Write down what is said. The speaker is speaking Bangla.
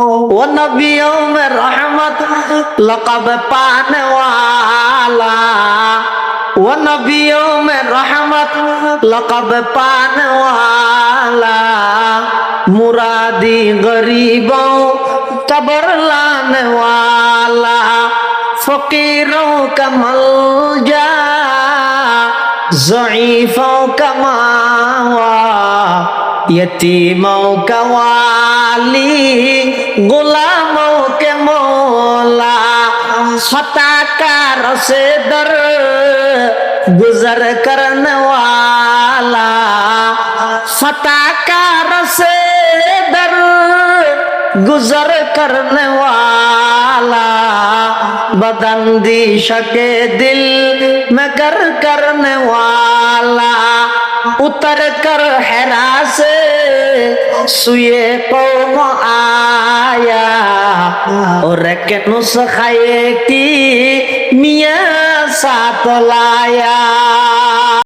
ونبي يوم الرحمة لقب پان والا ونبي يوم الرحمة لقب پان والا مرادی غریبوں قبر لان والا فقیروں کا ملجا ضعیفوں کا ماوا यतीमों का वाली गुलामों के मौला फता का रसे दर गुजर करने वाला फता का रसे दर गुजर करने वाला बदंदी शके दिल में कर करने वाला उतर कर আছে শুয়ে কম আয়া। ওরে কেন সখায় কি মিয়া সাতলায়া